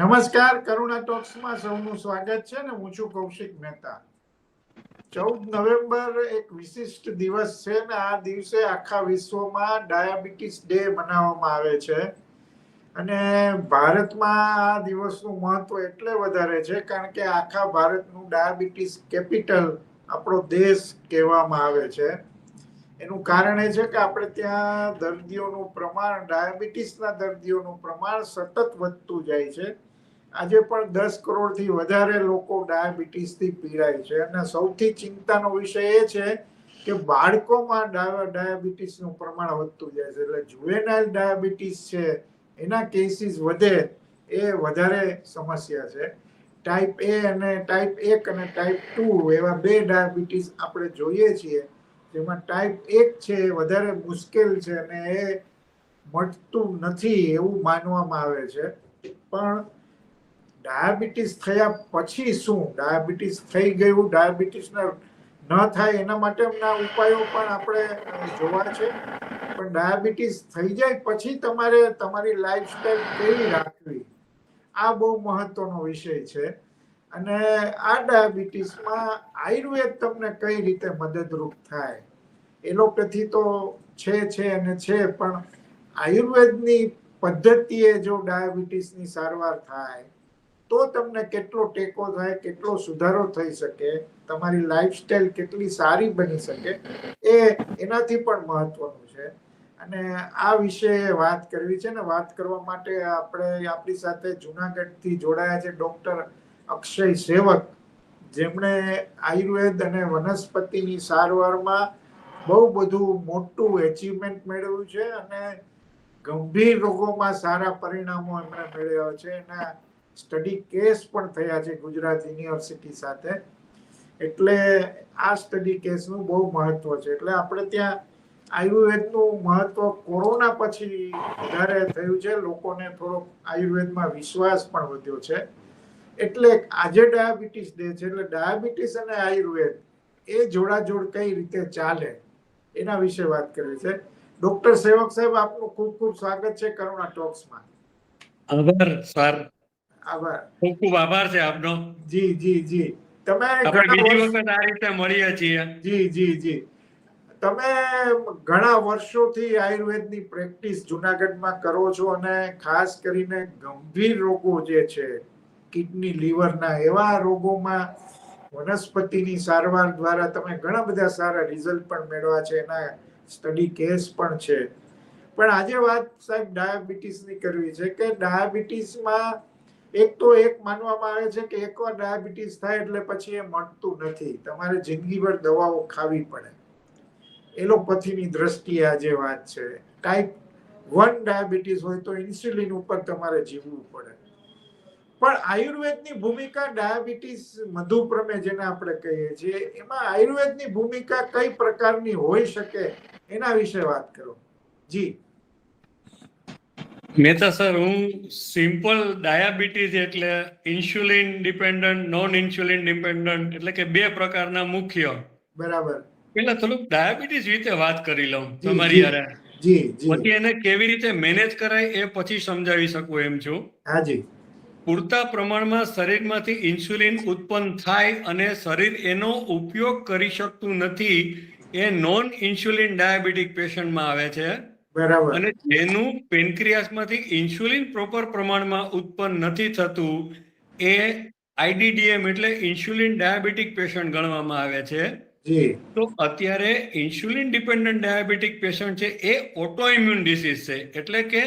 નમસ્કાર, કરુણા ટોક્સમાં સૌનું સ્વાગત છે ને હું છું કૌશિક મહેતા. ચૌદ નવેમ્બર એક વિશિષ્ટ દિવસ છે ને આ દિવસે આખા વિશ્વમાં ડાયાબિટીસ ડે મનાવવામાં આવે છે. અને ભારતમાં આ દિવસનું મહત્વ એટલે વધારે છે કારણ કે આખા ભારતનું ડાયાબિટીસ કેપિટલ આપણો દેશ કહેવામાં આવે છે. એનું કારણ એ છે કે આપણે ત્યાં દર્દીઓનું પ્રમાણ, ડાયાબિટીસના દર્દીઓનું પ્રમાણ સતત વધતું જાય છે. આજે પણ દસ કરોડથી વધારે લોકો ડાયાબિટીસથી પીડાય છે. અને સૌથી ચિંતાનો વિષય એ છે કે બાળકોમાં ડાયાબિટીસનું પ્રમાણ વધતું જાય છે. એટલે જુવેનાઇલ ડાયાબિટીસ છે, એના કેસીસ વધે એ વધારે સમસ્યા છે. ટાઈપ એ અને ટાઈપ એક અને ટાઈપ ટુ એવા બે ડાયાબિટીસ આપણે જોઈએ છીએ, જેમાં ટાઈપ એક છે એ વધારે મુશ્કેલ છે અને એ મટતું નથી એવું માનવામાં આવે છે. પણ ડાયાબિટીસ થયા પછી શું? ડાયાબિટીસ થઈ ગયું, ડાયાબિટીસના ન થાય એના માટેના ઉપાયો પણ આપણે જોવા છે. પણ ડાયાબિટીસ થઈ જાય પછી તમારે તમારી લાઈફસ્ટાઈલ કેવી રાખવી? આ બહુ મહત્વનો વિષય છે. અને આ ડાયાબિટીસમાં આયુર્વેદ તમને કઈ રીતે મદદરૂપ થાય? એલોપેથી તો છે છે અને છે, પણ આયુર્વેદની પદ્ધતિએ જો ડાયાબિટીસની સારવાર થાય તો તમને કેટલો ટેકો થાય, કેટલો સુધારો થઈ શકે, તમારી લાઈફસ્ટાઈલ કેટલી સારી બની શકે, એ એનાથી પણ મહત્વનું છે. અને આ વિશે વાત કરવી છે ને, વાત કરવા માટે આપણે આપણી સાથે જુનાગઢથી જોડાયા છે ડોક્ટર અક્ષય સેવક. જેમણે આયુર્વેદ અને વનસ્પતિની સારવારમાં બહુ બધું મોટું એચિવમેન્ટ મેળવ્યું છે અને ગંભીર રોગોમાં સારા પરિણામો એમણે મેળવ્યા છે. એના સ્ટડી કેસ પણ થયા છે ગુજરાત યુનિવર્સિટી સાથે. એટલે આ સ્ટડી કેસનું બહુ મહત્વ છે. એટલે આપણે ત્યાં આયુર્વેદનું મહત્વ કોરોના પછી વધારે થયું છે. લોકોને થોડોક આયુર્વેદમાં વિશ્વાસ પણ વધ્યો છે. એટલે આજે ડાયાબિટીસ ડે છે. એટલે ડાયાબિટીસ અને આયુર્વેદ એ જોડાજોડ કઈ રીતે ચાલે એના વિશે વાત કરવી છે. ડોક્ટર સેવક સાહેબ, આપનું ખૂબ ખૂબ સ્વાગત છે કરુણા ટોક્સમાં. આભાર, સર. આભાર. ખૂબ ખૂબ આભાર છે આપનો. જી જી જી. તમે બીજી વખત આ રીતે મળીએ છીએ. જી જી જી. તમે ઘણા વર્ષોથી આયુર્વેદની પ્રેક્ટિસ જુનાગઢમાં કરો છો અને ખાસ કરીને ગંભીર રોગો જે છે કિડની લીવરના એવા રોગોમાં વનસ્પતિની સારવાર દ્વારા તમે ઘણા બધા સારા રિઝલ્ટ પણ મેળવ્યા છે એના સ્ટડી કેસ પણ છે. પણ આજે વાત સાહેબ ડાયાબિટીસની કરવી છે કે ડાયાબિટીસમાં એક તો એક માનવામાં આવે છે કે એકવાર ડાયાબિટીસ થાય એટલે પછી એ મટતું નથી. તમારે જિંદગીભર દવાઓ ખાવી પડે. એલોપથીની દ્રષ્ટિએ આજે વાત છે ટાઈપ વન ડાયાબિટીસ હોય તો ઇન્સ્યુલિન ઉપર તમારે જીવવું પડે. પણ આયુર્વેદની ભૂમિકા ડાયાબિટીસ મધુપ્રમે જેને આપણે કહીએ છીએ, એમાં આયુર્વેદની ભૂમિકા કઈ પ્રકારની હોઈ શકે એના વિશે વાત કરો. જી. મહેતા સર હું સિમ્પલ ડાયાબિટીસ એટલે insulin dependent non insulin dependent એટલે કે બે પ્રકારના મુખ્ય. બરાબર. પેલા થોડુંક ડાયાબિટીસ વિશે વાત કરી લઉં તમારી જી. પછી એને કેવી રીતે મેનેજ કરાય એ પછી સમજાવી શકું એમ છું. હાજી પૂરતા પ્રમાણમાં શરીરમાંથી ઇન્સ્યુલિન ઉત્પન્ન થાય અને શરીર એનો ઉપયોગ કરી શકતું નથી એ નોન ઇન્સ્યુલિન ડાયાબિટીક પેશન્ટમાં આવે છે. બરાબર. અને જેનું પેનક્રિયાસમાંથી ઇન્સ્યુલિન પ્રોપર પ્રમાણમાં ઉત્પન્ન નથી થતું એ આઈડીડીએમ એટલે ઇન્સ્યુલિન ડાયાબિટીક પેશન્ટ ગણવામાં આવે છે. તો અત્યારે ઇન્સ્યુલિન ડિપેન્ડન્ટ ડાયાબિટીક પેશન્ટ છે એ ઓટો ઇમ્યુન ડિસીઝ છે. એટલે કે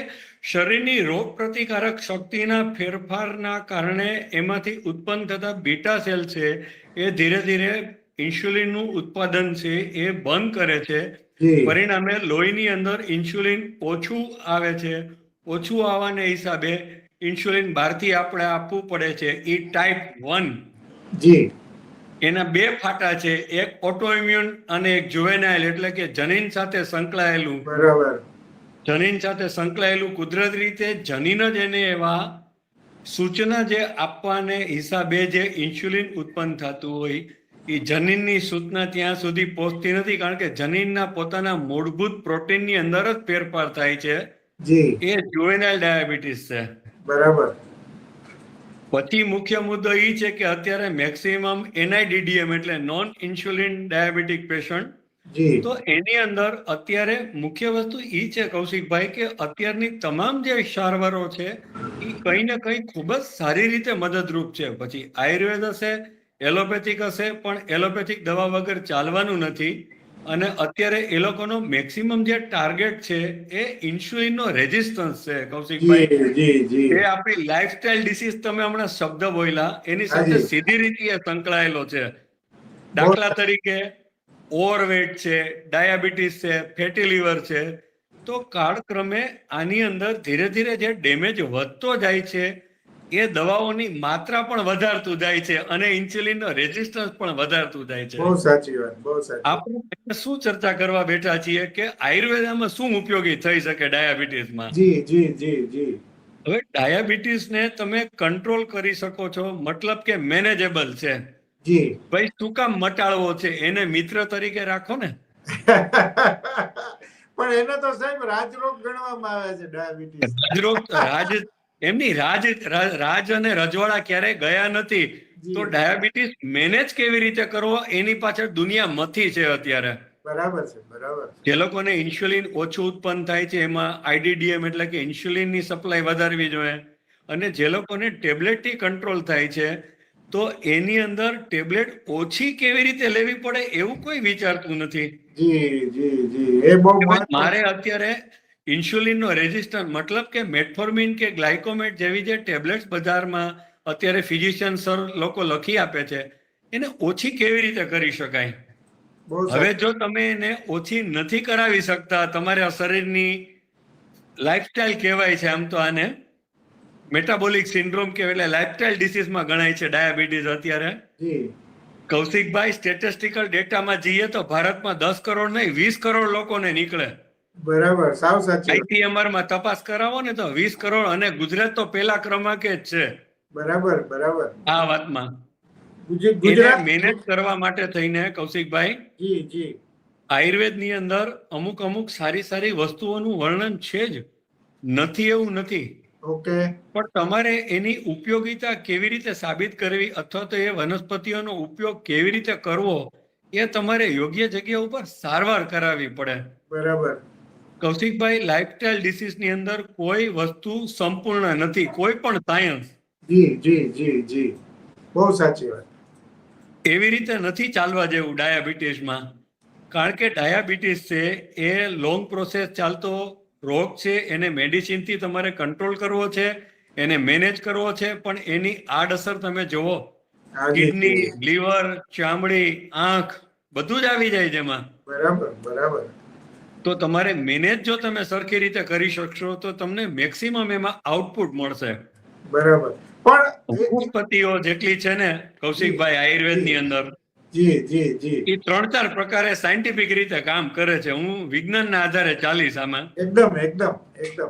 શરીરની રોગ પ્રતિકારક શક્તિના ફેરફારના કારણે એમાંથી ઉત્પન્ન થતા બીટા સેલ છે એ ધીરે ધીરે ઇન્સ્યુલિનનું ઉત્પાદન છે એ બંધ કરે છે. પરિણામે લોહીની અંદર ઇન્સ્યુલિન ઓછું આવે છે. ઓછું આવવાને હિસાબે ઇન્સ્યુલિન બહારથી આપણે આપવું પડે છે એ ટાઈપ વન જી. એના બે ફાટા છે એક ઓટોઇમ્યુન અને એક જુવેનાઇલ એટલે કે જનીન સાથે સંકળાયેલું. બરાબર. જનીન સાથે સંકળાયેલું કુદરત રીતે જનીન જ એને એવા સૂચના જે આપવાને હિસાબે જે ઇન્સ્યુલિન ઉત્પન્ન થતું હોય એ જનીનની સૂચના ત્યાં સુધી પહોંચતી નથી કારણ કે જનીનના પોતાના મૂળભૂત પ્રોટીનની અંદર જ ફેરફાર થાય છે. એ જુવેનાઇલ ડાયાબિટીસ છે. બરાબર. પછી મુખ્ય મુદ્દો એ છે કે અત્યારે મેક્સિમમ એનઆઈડીડીએમ એટલે નોન ઇન્સ્યુલિન ડાયાબિટીક પેશન્ટ. તો એની અંદર અત્યારે મુખ્ય વસ્તુ એ છે કૌશિકભાઈ કે અત્યારની તમામ જે સારવારો છે એ કંઈ ને કંઈ ખૂબ જ સારી રીતે મદદરૂપ છે. પછી આયુર્વેદ હશે એલોપેથિક હશે પણ એલોપેથિક દવા વગર ચાલવાનું નથી. અને અત્યારે એ લોકોનો મેક્સિમમ જે ટાર્ગેટ છે એ ઇન્સ્યુલિનનો રેઝિસ્ટન્સ છે કૌશિકભાઈ. એ આપણી લાઇફસ્ટાઇલ ડિસીઝ તમે હમણાં શબ્દ બોલ્યા એની સાથે સીધી રીતે સંકળાયેલો છે. દાખલા તરીકે ઓવરવેટ છે ડાયાબિટીસ છે ફેટી લીવર છે. તો કાળક્રમે આની અંદર ધીરે ધીરે જે ડેમેજ વધતો જાય છે એ દવાઓની માત્રા પણ વધારતું જાય છે અને ઇન્સ્યુલિનનો રેઝિસ્ટન્સ પણ વધારતું જાય છે. બહુ સાચી વાત બહુ સાચી. આપણે શું ચર્ચા કરવા બેઠા છીએ કે આયુર્વેદામાં શું ઉપયોગી થઈ શકે ડાયાબિટીસમાં? જી જી જી જી. હવે ડાયાબિટીસને તમે કંટ્રોલ કરી શકો છો મતલબ કે મેનેજેબલ છે. જી. ભાઈ શું કામ મટાડવો છે એને મિત્ર તરીકે રાખો ને. પણ એને તો સાહેબ રાજરોગ ગણવામાં આવે છે ડાયાબિટીસ. રાજરોગ રાજ એમની રાજ રાજ અને રજવાડા ક્યારેય ગયા નથી તો ડાયાબિટીસ મેનેજ કેવી રીતે કરવો એની પાછળ દુનિયા મથી છે અત્યારે. બરાબર છે બરાબર જે લોકોને ઇન્સ્યુલિન ઓછું ઉત્પન્ન થાય છે એમાં આઈડીડીએમ એટલે કે ઇન્સ્યુલિનની સપ્લાય વધારવી જોઈએ. અને જે લોકોને ટેબ્લેટથી કંટ્રોલ થાય છે તો એની અંદર ટેબ્લેટ ઓછી કેવી રીતે લેવી પડે એવું કોઈ વિચારતું નથી. જી જી જી એ બહુ મારે અત્યારે ઇન્સ્યુલિનનો રેઝિસ્ટન્સ મતલબ કે મેટફોર્મિન કે ગ્લાયકોમેટ જેવી જે ટેબ્લેટ્સ બજારમાં અત્યારે ફિઝિશિયન સર લોકો લખી આપે છે એને ઓછી કેવી રીતે કરી શકાય? હવે જો તમે એને ઓછી નથી કરાવી શકતા તમારા શરીરની લાઇફસ્ટાઇલ કહેવાય છે આમ તો આને. મેટાબોલિક સિન્ડ્રોમ કે એટલે લાઇફસ્ટાઇલ ડિસીઝમાં ગણાય છે ડાયાબિટીસ અત્યારે. કૌશિકભાઈ સ્ટેટિસ્ટિકલ ડેટામાં જઈએ તો ભારતમાં દસ કરોડ નહીં વીસ કરોડ લોકોને નીકળે. બરાબર સાવ સાચી. આઈટીએમઆરમાં તપાસ કરાવો ને તો વીસ કરોડ અને ગુજરાત તો પેલા ક્રમાંકે જ છે. બરાબર બરાબર. આ વાતમાં. ગુજરાત મેનેજ કરવા માટે થઈને કૌશિકભાઈ. જી જી. આયુર્વેદની અંદર અમુક અમુક સારી સારી વસ્તુઓનું વર્ણન છે જ. નથી એવું નથી. ઓકે. પણ તમારે એની ઉપયોગિતા કેવી રીતે સાબિત કરવી અથવા તો એ વનસ્પતિઓનો ઉપયોગ કેવી રીતે કરવો એ તમારે યોગ્ય જગ્યા ઉપર સારવાર કરાવવી પડે. બરાબર. કૌશિકભાઈ લાઇફસ્ટાઇલ ડિસીઝની અંદર કોઈ વસ્તુ સંપૂર્ણ નથી કોઈ પણ સાયન્સ જી જી જી જી. બહુ સાચી વાત. એવી રીતે નથી ચાલવા જેવું ડાયાબિટીસમાં. કારણ કે ડાયાબિટીસ છે એ લોંગ પ્રોસેસ ચાલતો રોગ છે એને મેડિસિનથી તમારે કંટ્રોલ કરવો છે એને મેનેજ કરવો છે પણ એની આડઅસર તમે જુઓ કિડની. લીવર ચામડી આંખ બધું જ આવી જાય જેમાં બરાબર બરાબર. તો તમારે મેનેજ જો તમે સરખી રીતે કરી શકશો તો તમને મેક્સિમમ એમાં આઉટપુટ મળશે. બરાબર. પણ એ- જેટલી છે ને કૌશિકભાઈ આયુર્વેદની અંદર જી જી જી. એ ત્રણ ચાર પ્રકારે સાયન્ટિફિક રીતે કામ કરે છે. હું વિજ્ઞાનના આધારે ચાલીશ આમાં. એકદમ એકદમ એકદમ.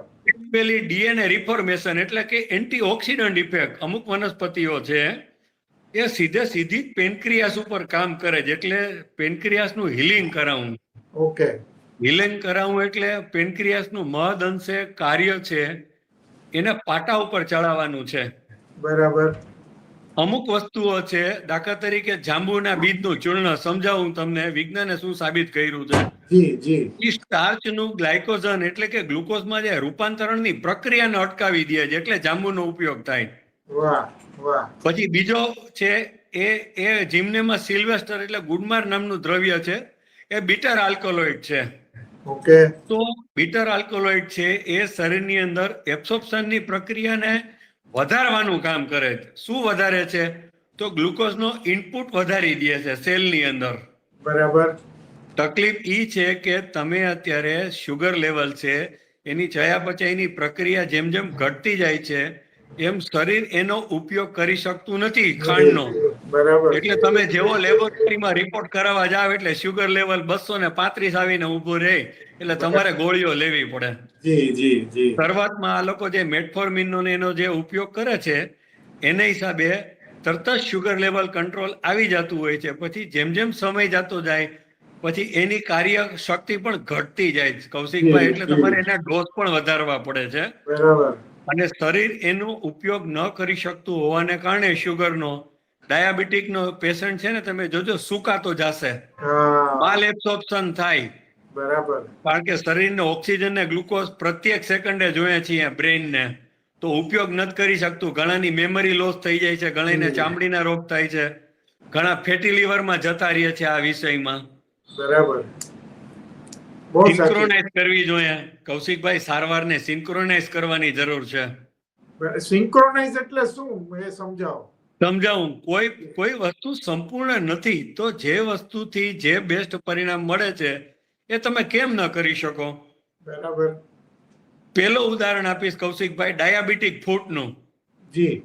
પેલી ડીએનએ રિફોર્મેશન એટલે કે એન્ટીઓક્સિડન્ટ ઇફેક્ટ અમુક વનસ્પતિઓ છે એ સીધે સીધી પેનક્રિયાસ ઉપર કામ કરે છે એટલે પેનક્રિયાસનું હિલિંગ કરાવવું ઓકે હિલિંગ કરાવવું એટલે પેનક્રિયાસનું મહદ અંશે કાર્ય છે એને પાટા ઉપર ચડાવવાનું છે. બરાબર. અમુક વસ્તુઓ છે દાખલા તરીકે જાંબુના બીજનું ચૂર્ણ સમજાવું તમને વિજ્ઞાને શું સાબિત કર્યું છે? એ સ્ટાર્ચનું ગ્લાયકોઝન એટલે કે ગ્લુકોઝમાં જે રૂપાંતરણની પ્રક્રિયાને અટકાવી દે છે એટલે જાંબુનો ઉપયોગ થાય. વાહ વાહ. પછી બીજો છે એ એ જીમનેમાં સિલ્વેસ્ટર એટલે ગુડમાર નામનું દ્રવ્ય છે એ બીટર આલ્કોલોઇડ છે. ઓકે. તો બીટર આલ્કોલોઇડ છે એ શરીરની અંદર એબ્સોર્પ્શનની પ્રક્રિયાને વધારવાનું કામ કરે છે. શું વધારે છે? તો ગ્લુકોઝનો ઇનપુટ વધારી દે છે સેલની અંદર. બરાબર. તકલીફ એ છે કે તમે અત્યારે શુગર લેવલ છે એની ચયાપચયની પ્રક્રિયા જેમ જેમ ઘટતી જાય છે એમ શરીર એનો ઉપયોગ કરી શકતું નથી ખાંડનો. બરાબર. એટલે તમે જેવો લેબોરેટરીમાં રિપોર્ટ કરાવવા જાવ એટલે શુગર લેવલ બસો ને પાંત્રીસ આવીને ઊભું રહે એટલે તમારે ગોળીઓ લેવી પડે. જી જી જી. શરૂઆતમાં આ લોકો જે મેટફોર્મિનનો એનો જે ઉપયોગ કરે છે એને હિસાબે તરત જ શુગર લેવલ કંટ્રોલ આવી જતું હોય છે. પછી જેમ જેમ સમય જતો જાય પછી એની કાર્ય શક્તિ પણ ઘટતી જાય કૌશિકભાઈ એટલે તમારે એના ડોઝ પણ વધારવા પડે છે. બરાબર. અને શરીર એનો ઉપયોગ ન કરી શકતું હોવાને કારણે શુગરનો ડાયાબિટીકનો પેશન્ટ છે ને તમે જોજો સુકાતો જશે. માલ એબ્સોર્પ્શન થાય. બરાબર. કારણ કે શરીરને ઓક્સિજન ને ગ્લુકોઝ પ્રત્યેક સેકન્ડે જોઈએ છીએ બ્રેઇનને. તો ઉપયોગ નથી કરી શકતું. ઘણાની મેમરી લોસ થઈ જાય છે ઘણાને. ચામડીના રોગ થાય છે. ઘણા ફેટી લીવરમાં જતા રહીએ છે આ વિષયમાં. બરાબર. સિન્ક્રોનાઇઝ કરવી જોઈએ. કૌશિકભાઈ સારવારને સિન્ક્રોનાઇઝ કરવાની જરૂર છે. સિન્ક્રોનાઇઝ એટલે શું? એ સમજાવો. સમજાવું? કોઈ કોઈ વસ્તુ સંપૂર્ણ નથી. તો જે વસ્તુથી જે બેસ્ટ પરિણામ મળે છે એ તમે કેમ ન કરી શકો? બરાબર. પેલો ઉદાહરણ આપીશ કૌશિકભાઈ ડાયાબિટીક ફૂટનું જી.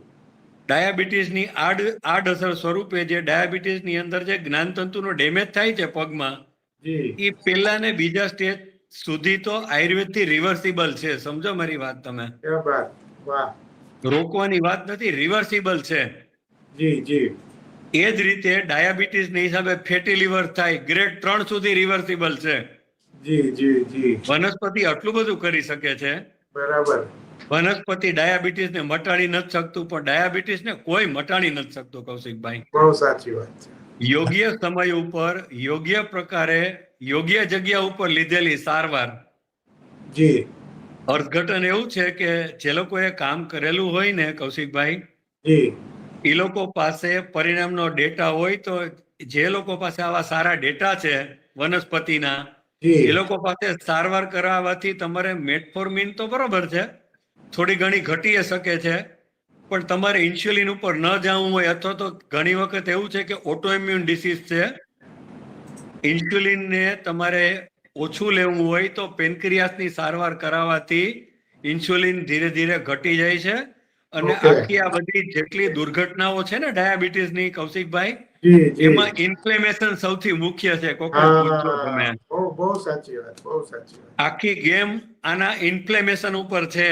ડાયાબિટીસની આડ આડઅસર સ્વરૂપે જે ડાયાબિટીસની અંદર જે જ્ઞાનતંતુનો ડેમેજ થાય છે પગમાં એ પેલા ને બીજા સ્ટેજ સુધી તો આયુર્વેદથી રિવર્સિબલ છે. સમજો મારી વાત તમે. રોકવાની વાત નથી રિવર્સિબલ છે. જી જી. એ જ રીતે ડાયાબિટીસની હિસાબે ફેટી લિવર થાય ગ્રેડ ત્રણ સુધી રિવર્સિબલ છે. જી જી જી. વનસ્પતિ આટલું બધું કરી શકે છે. બરાબર. વનસ્પતિ ડાયાબિટીસને મટાડી નથી શકતું પણ ડાયાબિટીસને કોઈ મટાડી નથી શકતું કૌશિકભાઈ. બહુ સાચી વાત છે. યોગ્ય સમય ઉપર યોગ્ય પ્રકારે યોગ્ય જગ્યા ઉપર લીધેલી સારવાર. જી. અર્થઘટન એવું છે કે જે લોકોએ કામ કરેલું હોય ને કૌશિકભાઈ જી. એ લોકો પાસે પરિણામનો ડેટા હોય તો જે લોકો પાસે આવા સારા ડેટા છે વનસ્પતિના એ લોકો પાસે સારવાર કરાવવાથી તમારે મેટફોર્મિન તો બરોબર છે થોડી ઘણી ઘટી શકે છે પણ તમારે ઇન્સ્યુલિન ઉપર ન જવું હોય અથવા તો ઘણી વખત એવું છે કે ઓટો ઇમ્યુન ડિસીઝ છે ઇન્સ્યુલિનને તમારે ઓછું લેવું હોય તો પેનક્રિયાસની સારવાર કરાવવાથી ઇન્સ્યુલિન ધીરે ધીરે ઘટી જાય છે અને આખી આ બધી જેટલી દુર્ઘટનાઓ છે ને ડાયાબિટીસની કૌશિકભાઈ એમાં ઇન્ફ્લેમેશન સૌથી મુખ્ય છે. કોક વાર પૂછો તમે. બહુ બહુ સાચી વાત બહુ સાચી વાત. આખી ગેમ આના ઇન્ફ્લેમેશન ઉપર છે.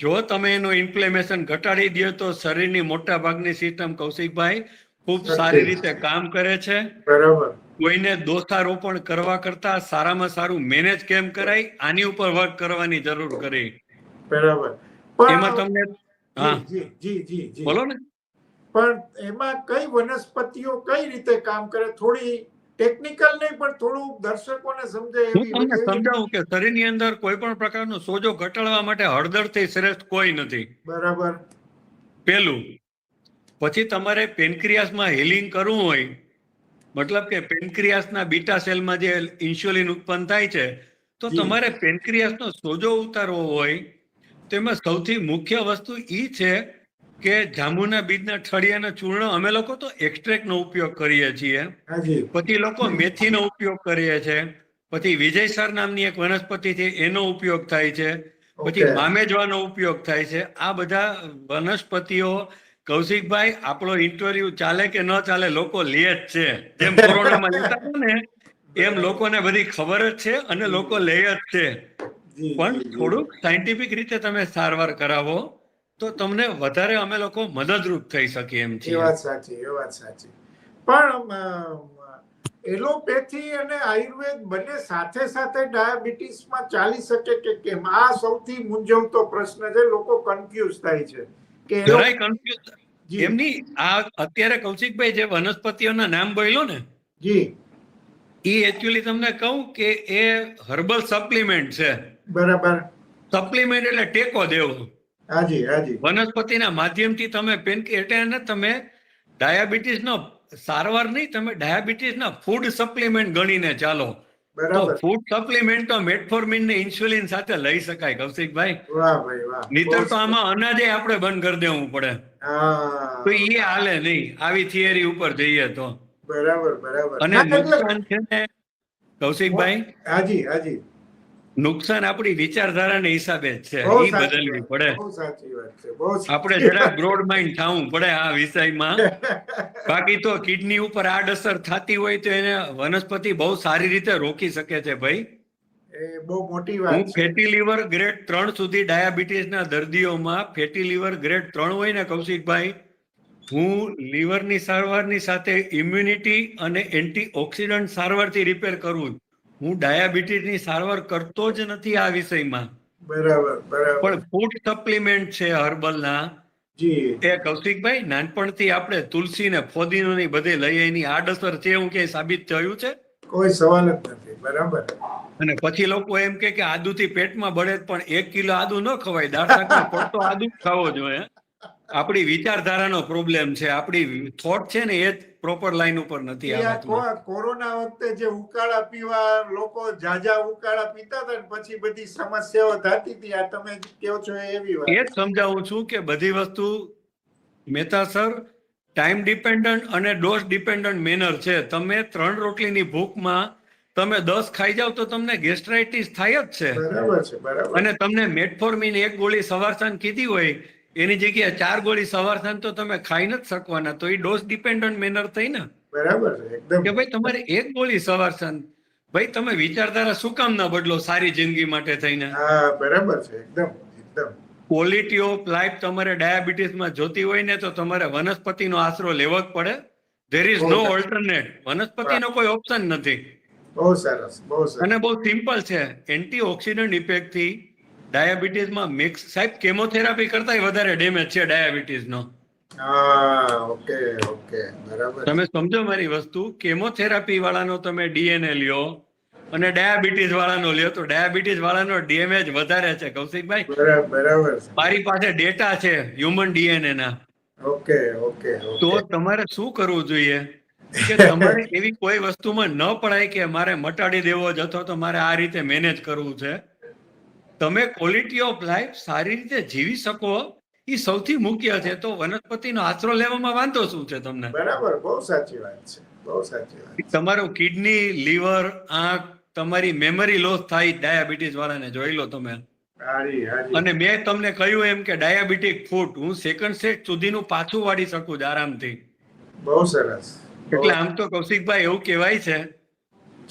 જો તમે એનું ઇન્ફ્લેમેશન ઘટાડી દો તો શરીરની મોટા ભાગની સિસ્ટમ કૌશિકભાઈ ખૂબ સારી રીતે કામ કરે છે. બરાબર. કોઈને દોષારોપણ કરવા કરતા સારામાં સારું મેનેજ કેમ કરાય આની ઉપર વર્ક કરવાની જરૂર કરી. બરાબર. એમાં તમને જી જી જી જી બોલો ને. પણ એમાં કઈ વનસ્પતિઓ કઈ રીતે કામ કરે? થોડી ટેકનિકલ નહીં પણ થોડું દર્શકોને સમજે હું તમને સમજાવું કે શરીરની અંદર કોઈ પણ પ્રકારનો સોજો ઘટાડવા માટે હળદરથી શ્રેષ્ઠ કોઈ નથી. બરાબર. પેલું. પછી તમારે પેનક્રિયાસમાં હિલિંગ કરવું હોય મતલબ કે પેનક્રિયાસના બીટા સેલમાં જે ઇન્સ્યુલિન ઉત્પન્ન થાય છે તો તમારે પેનક્રિયાસનો સોજો ઉતારવો હોય તેમાં સૌથી મુખ્ય વસ્તુ એ છે કે જાંબુના બીજના ઠળિયાના ચૂર્ણ અમે લોકો તો એક્સ્ટ્રેક્ટનો ઉપયોગ કરીએ છીએ. પછી લોકો મેથીનો ઉપયોગ કરીએ છે. પછી વિજયસર નામની એક વનસ્પતિ છે એનો ઉપયોગ થાય છે. પછી મામેજવાનો ઉપયોગ થાય છે. આ બધા વનસ્પતિઓ કૌશિકભાઈ આપણો ઇન્ટરવ્યુ ચાલે કે ન ચાલે લોકો લે જ છે. જેમ કોરોનામાં લેતા હતા ને એમ લોકોને બધી ખબર જ છે અને લોકો લે જ છે. પણ. થોડુંક સાયન્ટિફિક રીતે તમે સારવાર કરાવો તો તમને વધારે અમે લોકો મદદરૂપ થઈ શકીએ એમ એ વાત સાચી એ વાત સાચી. પણ એલોપેથી અને આયુર્વેદ બંને સાથે સાથે ડાયાબિટીસમાં ચાલી શકે કે કેમ? આ સૌથી મૂંઝવતો પ્રશ્ન છે લોકો કન્ફ્યુઝ થાય છે કે જરાય કન્ફ્યુઝ એમની આ અત્યારે કૌશિકભાઈ જે વનસ્પતિઓના નામ બોલ્યો ને જી. એ એકચ્યુઅલી તમને કહું કે એ હર્બલ સપ્લિમેન્ટ છે. બરાબર. સપ્લિમેન્ટ એટલે ટેકો દેવો. હાજી હાજી. વનસ્પતિના માધ્યમથી તમે પેન એટલે તમે ડાયાબિટીસનો સારવાર નહીં તમે ડાયાબિટીસના ફૂડ સપ્લિમેન્ટ ગણીને ચાલો. ફૂડ સપ્લિમેન્ટ તો મેટફોર્મિન ને ઇન્સ્યુલિન સાથે લઈ શકાય કૌશિકભાઈ. બહુ તો આમાં અનાજે આપણે બંધ કરી દેવું પડે. તો એ હાલે નહીં આવી થિયરી ઉપર જઈએ તો. બરાબર બરાબર. અને નુકસાન છે ને કૌશિકભાઈ? હાજી હાજી. નુકસાન આપણી વિચારધારાને હિસાબે જ છે. એ બદલવી પડે. આપણે જરા બ્રોડ માઇન્ડ થવું પડે આ વિષયમાં. બાકી તો કિડની ઉપર આડઅસર થતી હોય તો એને વનસ્પતિ બહુ સારી રીતે રોકી શકે છે ભાઈ. એ બહુ મોટી વાત હું ફેટી લીવર ગ્રેડ ત્રણ સુધી ડાયાબિટીસના દર્દીઓમાં ફેટી લીવર ગ્રેડ ત્રણ હોય ને કૌશિકભાઈ હું લીવરની સારવારની સાથે ઇમ્યુનિટી અને એન્ટીઓક્સિડન્ટ સારવારથી રિપેર કરું હું ડાયાબિટીસની સારવાર કરતો જ નથી આ વિષયમાં. બરાબર બરાબર. પણ ફૂડ સપ્લિમેન્ટ છે હર્બલના. જી. એ કૌશિકભાઈ નાનપણથી આપણે તુલસી ને ફોદીનોની બધે લઈ એની આડઅસર છે એવું ક્યાંય સાબિત થયું છે? કોઈ સવાલ જ નથી બરાબર. અને પછી લોકો એમ કે કે આદુથી પેટમાં બળે પણ એક કિલો આદુ ન ખવાય. દાળ શાક પડતો આદુ ખાવો જોઈએ. આપણી વિચારધારાનો પ્રોબ્લેમ છે. આપણી થોટ છે ને એ પ્રોપર લાઈન ઉપર નથી કોરોના વખતે જે ઉકાળા પીવા લોકો જાજા ઉકાળા પીતા હતા ને પછી બધી સમસ્યાઓ થતી હતી. આ તમે કહો છો એવી એ જ સમજાવું છું કે બધી વસ્તુ મહેતા સર ટાઈમ ડિપેન્ડન્ટ અને ડોઝ ડિપેન્ડન્ટ મેનર છે. તમે ત્રણ રોટલીની ભૂખમાં તમે દસ ખાઈ જાવ તો તમને ગેસ્ટ્રાઇટિસ થાય જ છે. બરાબર અને તમને મેટફોર્મિન એક ગોળી સવાર સાંજ કીધી હોય એની જગ્યાએ ચાર ગોળી સવાર સાંજ તો તમે ખાઈ નથી શકવાના તો એ ડોઝ ડિપેન્ડન્ટ મેનર થઈ ને. બરાબર એકદમ. કે ભાઈ તમારે એક ગોળી સવાર સાંજ ભાઈ તમે વિચારધારા શું કામ ના બદલો સારી જિંદગી માટે થઈને? હા બરાબર છે એકદમ એકદમ. ક્વોલિટી ઓફ લાઈફ તમારે ડાયાબિટીસમાં જોતી હોય ને તો તમારે વનસ્પતિનો આશરો લેવો જ પડે. ધેર ઇઝ નો ઓલ્ટરનેટ વનસ્પતિનો કોઈ ઓપ્શન નથી. બહુ સરસ બહુ સરસ. અને બહુ સિમ્પલ છે. એન્ટી ઓક્સિડન્ટ ઇફેક્ટથી ડાયાબિટીસમાં મિક્સ સાહેબ કેમોથેરાપી કરતા વધારે ડેમેજ છે ડાયાબિટીસનો. ઓકે ઓકે બરાબર તમે સમજો મારી વસ્તુ કેમોથેરાપી વાળાનો તમે ડીએનએ લ્યો અને ડાયાબિટીસ વાળાનો લ્યો તો ડાયાબિટીસ વાળાનો ડેમેજ વધારે છે કૌશિકભાઈ. બરાબર મારી પાસે ડેટા છે હ્યુમન ડીએનએ ના. ઓકે ઓકે તો તમારે શું કરવું જોઈએ? કે તમારે એવી કોઈ વસ્તુમાં ન પડાય કે મારે મટાડી દેવો જ અથવા તો મારે આ રીતે મેનેજ કરવું છે? તમે ક્વોલિટી ઓફ લાઈફ સારી રીતે જીવી શકો એ સૌથી મુખ્ય છે. તો વનસ્પતિનો આશરો લેવામાં વાંધો શું છે તમને? બરાબર બહુ સાચી વાત છે બહુ સાચી વાત તમારું કિડની લીવર આંખ તમારી મેમરી લોસ થાય ડાયાબિટીસ વાળાને જોઈ લો તમે. અને મેં તમને કહ્યું એમ કે ડાયાબિટીક ફૂડ હું સેકન્ડ સેટ સુધીનું પાછું વાળી શકું છું આરામથી. બહુ સરસ. એટલે આમ તો કૌશિકભાઈ એવું કહેવાય છે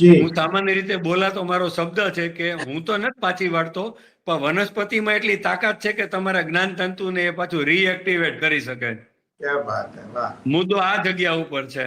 હું સામાન્ય રીતે બોલાતો મારો શબ્દ છે કે હું તો નથી પાછી વાળતો પણ વનસ્પતિમાં એટલી તાકાત છે કે તમારા જ્ઞાન તંતુને એ પાછું રીએક્ટિવેટ કરી શકે. મુદ્દો આ જગ્યા ઉપર છે.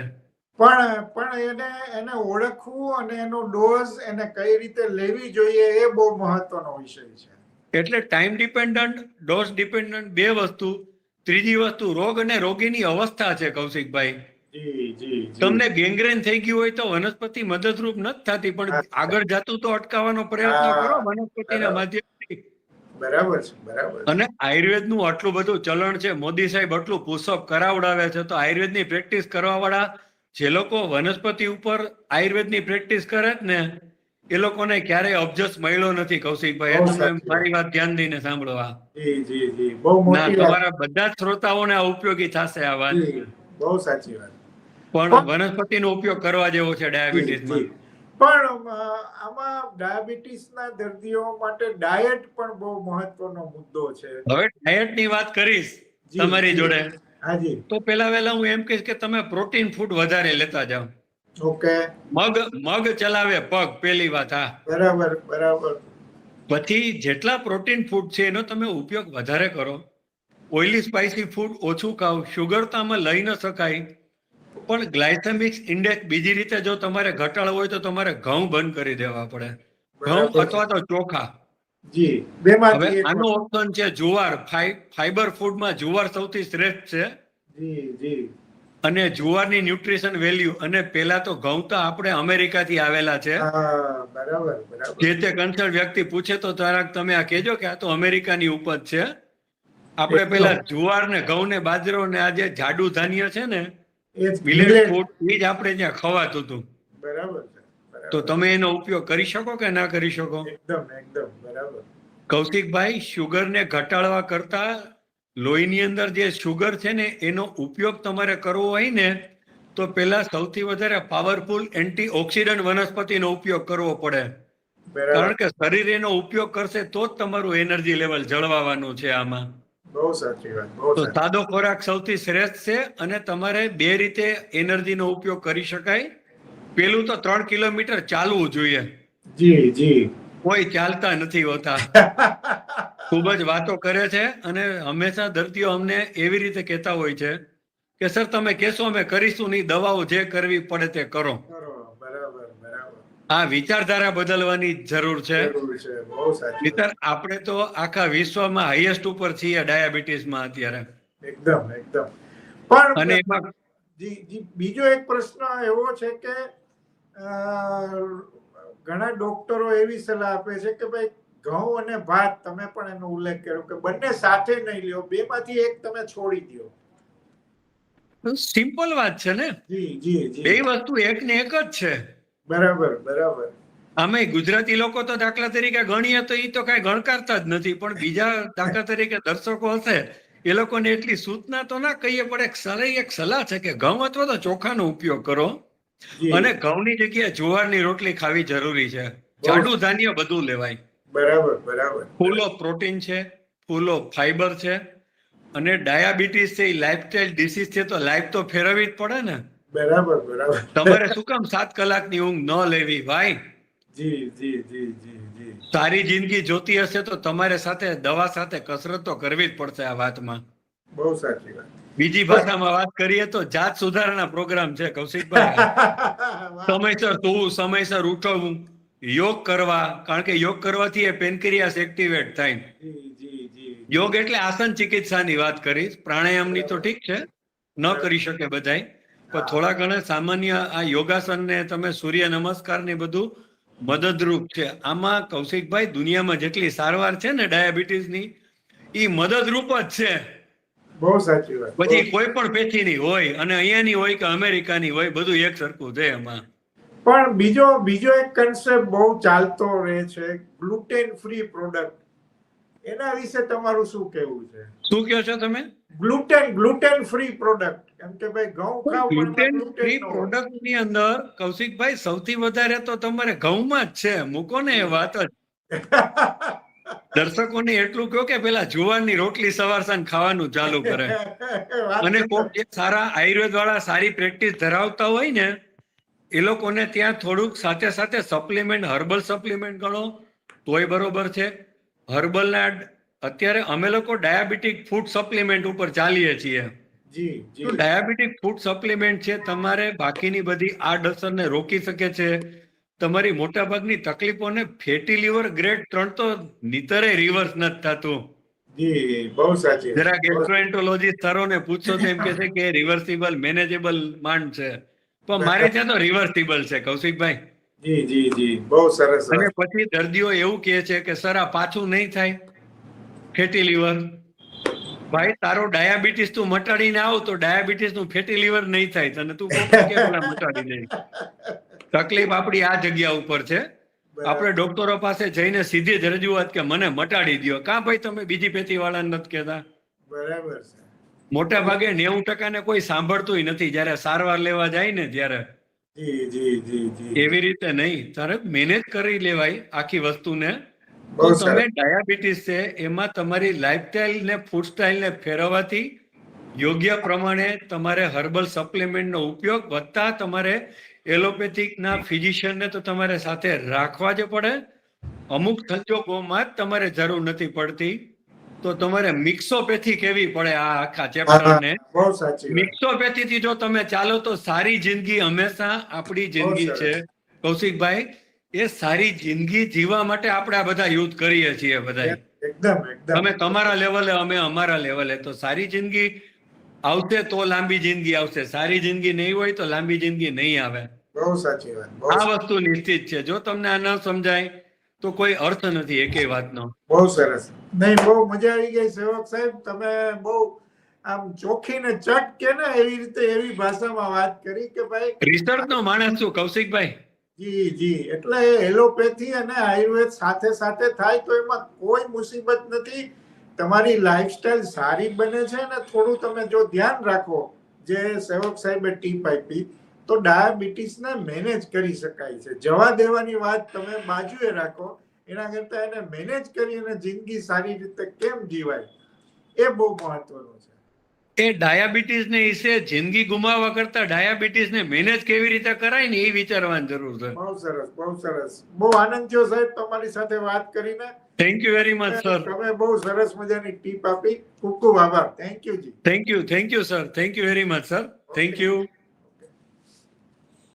પણ પણ એને એને ઓળખવું અને એનો ડોઝ એને કઈ રીતે લેવી જોઈએ એ બહુ મહત્વનો વિષય છે. એટલે ટાઈમ ડિપેન્ડન્ટ ડોઝ ડિપેન્ડન્ટ બે વસ્તુ. ત્રીજી વસ્તુ રોગ અને રોગીની અવસ્થા છે કૌશિકભાઈ. તમને ગેંગ્રેન થઈ ગયું હોય તો વનસ્પતિ મદદરૂપ નથી થતી પણ આગળ જતું તો અટકાવવાનો પ્રયત્ન કરો વનસ્પતિના માધ્યમથી. બરાબર છે બરાબર. અને આયુર્વેદનું આટલું બધું ચલણ છે મોદી સાહેબ આટલું પુષપ કરાવડાવે છે તો આયુર્વેદની પ્રેક્ટિસ કરવા વાળા જે લોકો વનસ્પતિ ઉપર આયુર્વેદની પ્રેક્ટિસ કરે જ ને એ લોકોને ક્યારેય અબજસ મળ્યો નથી કૌશિકભાઈ. તમે મારી વાત ધ્યાન દઈને સાંભળવા ના તમારા બધા જ શ્રોતાઓને આ ઉપયોગી થશે આ વાત. બહુ સાચી વાત. પણ વનસ્પતિનો ઉપયોગ કરવા જેવો છે ડાયાબિટીસમાં. પણ આમાં ડાયાબિટીસના દર્દીઓ માટે ડાયટ પણ બહુ મહત્વનો મુદ્દો છે. હવે ડાયટની વાત કરીશ તમારી જોડે. હાજી તો પેલા વેલા હું એમ કહીશ કે તમે પ્રોટીન ફૂડ વધારે લેતા જાઓ. ઓકે. મગ મગ ચલાવે પગ પેલી વાત હા. બરાબર બરાબર. પછી જેટલા પ્રોટીન ફૂડ છે એનો તમે ઉપયોગ વધારે કરો. ઓઇલી સ્પાઇસી ફૂડ ઓછું ખાઓ. શુગર તો આમાં લઈ ન શકાય. પણ ગ્લાયસેમિક્સ ઇન્ડેક્સ બીજી રીતે જો તમારે ઘટાડવો હોય તો તમારે ઘઉં બંધ કરી દેવા પડે. ઘઉં અથવા તો ચોખા. જી. હવે આનો ઓપ્શન છે જુવાર. ફાઈબર ફૂડમાં જુવાર સૌથી શ્રેષ્ઠ છે. જી જી. અને જુવારની ન્યુટ્રિશન વેલ્યુ અને પેલા તો ઘઉં તો આપણે અમેરિકાથી આવેલા છે. જે તે કન્સર્ન વ્યક્તિ પૂછે તો જરાક તમે આ કહેજો કે આ તો અમેરિકાની ઉપજ છે. આપણે પેલા જુવાર ને ઘઉં ને બાજરો ને આ જે જાડુ ધાન્ય છે ને એ મિલેટ ફૂડ એ જ આપણે ત્યાં ખવાતું હતું. બરાબર છે તો તમે એનો ઉપયોગ કરી શકો કે ના કરી શકો? એકદમ એકદમ બરાબર. કૌશિકભાઈ શુગરને ઘટાડવા કરતા લોહીની અંદર જે શુગર છે ને એનો ઉપયોગ તમારે કરવો હોય ને તો પેલા સૌથી વધારે પાવરફુલ એન્ટી ઓક્સિડન્ટ વનસ્પતિનો ઉપયોગ કરવો પડે. કારણ કે શરીર એનો ઉપયોગ કરશે તો જ તમારું એનર્જી લેવલ જળવાવાનું છે આમાં. બહુ સાચી વાત બહુ સાદો ખોરાક સૌથી શ્રેષ્ઠ છે અને તમારે બે રીતે એનર્જીનો ઉપયોગ કરી શકાય. પેલું તો ત્રણ કિલોમીટર ચાલવું જોઈએ. જી જી. કોઈ ચાલતા નથી હોતા. ખૂબ જ વાતો કરે છે અને હંમેશા દર્દીઓ અમને એવી રીતે કહેતા હોય છે કે સર તમે કેશો અમે કરીશું નહીં દવાઓ જે કરવી પડે તે કરો. આ વિચારધારા બદલવાની જરૂર છે. મિત્ર આપણે તો આખા વિશ્વમાં હાઈએસ્ટ ઉપર છીએ ડાયાબિટીસમાં અત્યારે. એકદમ એકદમ. પણ અને એમાં બીજો એક પ્રશ્ન એવો છે કે ઘણા ડોક્ટરો એવી સલાહ આપે છે કે ભાઈ ઘઉં અને ભાત તમે પણ એનો ઉલ્લેખ કર્યો કે બંને સાથે નહીં લ્યો બેમાંથી એક તમે છોડી દો સિમ્પલ વાત છે ને? જી જી બે વસ્તુ એક ને એક જ છે. બરાબર બરાબર. આમે ગુજરાતી લોકો તો દાખલા તરીકે ગણીએ તો એ તો કઈ ગણકારતા જ નથી પણ બીજા દાખલા તરીકે દર્શકો હશે એ લોકોને એટલી સૂચના તો ના કહીએ પણ એક સલાહ એક સલાહ છે કે ઘઉં અથવા તો ચોખાનો ઉપયોગ કરો. અને ઘઉંની જગ્યાએ જુવારની રોટલી ખાવી જરૂરી છે. જાડું ધાન્ય બધું લેવાય. બરાબર બરાબર. ફૂલ ઓફ પ્રોટીન છે ફૂલ ઓફ ફાઈબર છે અને ડાયાબિટીસ છે એ લાઇફસ્ટાઇલ ડિસીઝ છે તો લાઈફ તો ફેરવવી જ પડે ને. બરાબર બરાબર. તમારે શું કામ સાત કલાકની ઊંઘ ન લેવી ભાઈ? જી જી જી જી જી. તારી જિંદગી જોતી હશે તો તમારે સાથે દવા સાથે કસરત તો કરવી જ પડશે આ વાતમાં. બહુ સાચી વાત. બીજી ભાષામાં વાત કરીએ તો જાત સુધારણા પ્રોગ્રામ છે કૌશિકભાઈ. સમયસર સૂવું સમયસર ઉઠવું યોગ કરવા કારણ કે યોગ કરવાથી એ પેનક્રિયાસ એક્ટિવેટ થાય. યોગ એટલે આસન ચિકિત્સાની વાત કરીશ. પ્રાણાયામની તો ઠીક છે. ન કરી શકે બધાય. પણ થોડા ઘણા સામાન્ય આ યોગાસન ને તમે સૂર્ય નમસ્કાર ને બધું મદદરૂપ છે. આમાં કૌશિકભાઈ દુનિયામાં જેટલી સારવાર છે ને ડાયાબિટીસની એ મદદરૂપ જ છે. બહુ સાચી વાત. પછી કોઈ પણ પેથીની હોય અને અહીંયાની હોય કે અમેરિકાની હોય બધું એક સરખું છે એમાં. પણ બીજો બીજો એક કન્સેપ્ટ બહુ ચાલતો રહે છે ગ્લુટેન ફ્રી પ્રોડક્ટ એના વિશે તમારું શું કહેવું છે? શું કહો છો તમે? Gluten gluten free product. કેમ કે ભાઈ ઘઉં ખાવ ગ્લુટેન ફ્રી પ્રોડક્ટની અંદર કૌશિકભાઈ સૌથી વધારે તો તમારે ઘઉંમાં જ છે. મૂકો ને એ વાત જ. દર્શકોને એટલું કહો કે પેલા જુવારની રોટલી સવાર સાંજ ખાવાનું ચાલુ કરે. અને જે સારા આયુર્વેદ વાળા સારી પ્રેક્ટિસ ધરાવતા હોય ને એ લોકોને ત્યાં થોડુંક સાથે સાથે સપ્લિમેન્ટ હર્બલ સપ્લિમેન્ટ ગણો તોય બરોબર છે. હર્બલના અત્યારે અમે લોકો ડાયાબિટીક ફૂડ સપ્લિમેન્ટ ઉપર ચાલીએ છીએ. જી ડાયાબિટીક ફૂડ સપ્લિમેન્ટ છે તમારે બાકીની બધી આડઅસરને રોકી શકે છે. તમારી મોટાભાગની તકલીફોને ફેટી લીવર ગ્રેડ ત્રણ તો નિતરે રિવર્સ નથી થતું. જી બહુ સાચી વાત. જરા ગેસ્ટ્રોએન્ટરોલોજીસ્ટ સરોને પૂછો તો એમ કે છે કે રિવર્સિબલ મેનેજેબલ માંડ છે. પણ મારે ત્યાં તો રિવર્સિબલ છે કૌશિકભાઈ. જી જી જી. બહુ સરસ અને પછી દર્દીઓ એવું કહે છે કે સર આ પાછું નહીં થાય. Fatty liver. ભાઈ તારો ડાયાબિટીસ તું મટાડીને આવ તો ડાયાબિટીસનું ફેટી લીવર નહીં થાય. તને તું કોક મટાડી દે. તકલીફ આપણી આ જગ્યા ઉપર છે. આપણે ડોક્ટરો પાસે જઈને સીધી જ રજૂઆત કે મને મટાડી દ્યો. કાં ભાઈ તમે બીજી પેથી વાળા નથી કહેતા? બરાબર છે. મોટા ભાગે નેવું ટકાને કોઈ સાંભળતું નથી. જયારે સારવાર લેવા જાય ને ત્યારે એવી રીતે નહીં. તારે મેનેજ કરી લેવાય આખી વસ્તુને. તો તમે ડાયાબિટીસ છે એમાં તમારી લાઈફસ્ટાઈલ ને ફૂડ સ્ટાઈલ ને ફેરવવાથી યોગ્ય પ્રમાણે તમારે હર્બલ સપ્લિમેન્ટનો ઉપયોગ વધતા તમારે એલોપેથિક ના physician ને તો તમારે સાથે રાખવા જ પડે. અમુક સંજોગોમાં જ તમારે જરૂર નથી પડતી. તો તમારે મિક્સોપેથી કેવી પડે આ આખા ચેપ્ટર ને? બહુ સાચી વાત. મિક્સોપેથી થી જો તમે ચાલો તો સારી જિંદગી હંમેશા આપણી જિંદગી છે. કૌશિકભાઈ એ સારી જિંદગી જીવવા માટે આપણે આ બધા યુદ્ધ કરીએ છીએ બધા એકદમ એકદમ. તમે તમારા લેવલે અમે અમારા લેવલે. તો સારી જિંદગી આવશે તો લાંબી જિંદગી આવશે. સારી જિંદગી નહીં હોય તો લાંબી જિંદગી નહીં આવે. બહુ સાચી વાત આ વસ્તુ નિશ્ચિત છે. જો તમને આ ન સમજાય તો કોઈ અર્થ નથી એકે વાતનો. બહુ સરસ. નહીં બહુ મજા આવી ગઈ સેવક સાહેબ. તમે બહુ આમ ચોખ્ખી ને ચટ કે ને એવી રીતે એવી ભાષામાં વાત કરી કે ભાઈ રિસર્ચ નો માણસ છું કૌશિકભાઈ. જી જી. એટલે એલોપેથી અને આયુર્વેદ સાથે સાથે થાય તો એમાં કોઈ મુસીબત નથી. તમારી લાઈફસ્ટાઈલ સારી બને છે ને થોડું તમે જો ધ્યાન રાખો જે સેવક સાહેબે ટીપ આપી તો ડાયાબિટીસને મેનેજ કરી શકાય છે. જવા દેવાની વાત તમે બાજુએ રાખો એના કરતા એને મેનેજ કરી અને જિંદગી સારી રીતે કેમ જીવાય એ બહુ મહત્વનું છે. એ ડાયાબિટીસ ને વિશે જિંદગી ગુમાવવા કરતા ડાયાબિટીસ ને મેનેજ કેવી રીતે કરાય ને એ વિચારવાની જરૂર છે. બહુ સરસ બહુ સરસ. બહુ આનંદ થયો સાહેબ તમારી સાથે વાત કરીને. Thank you very much sir તમે બહુ સરસ મજાની ટીપ આપી. ખૂબ ખૂબ આભાર. Thank you ji. Thank you thank you sir thank you very much sir thank you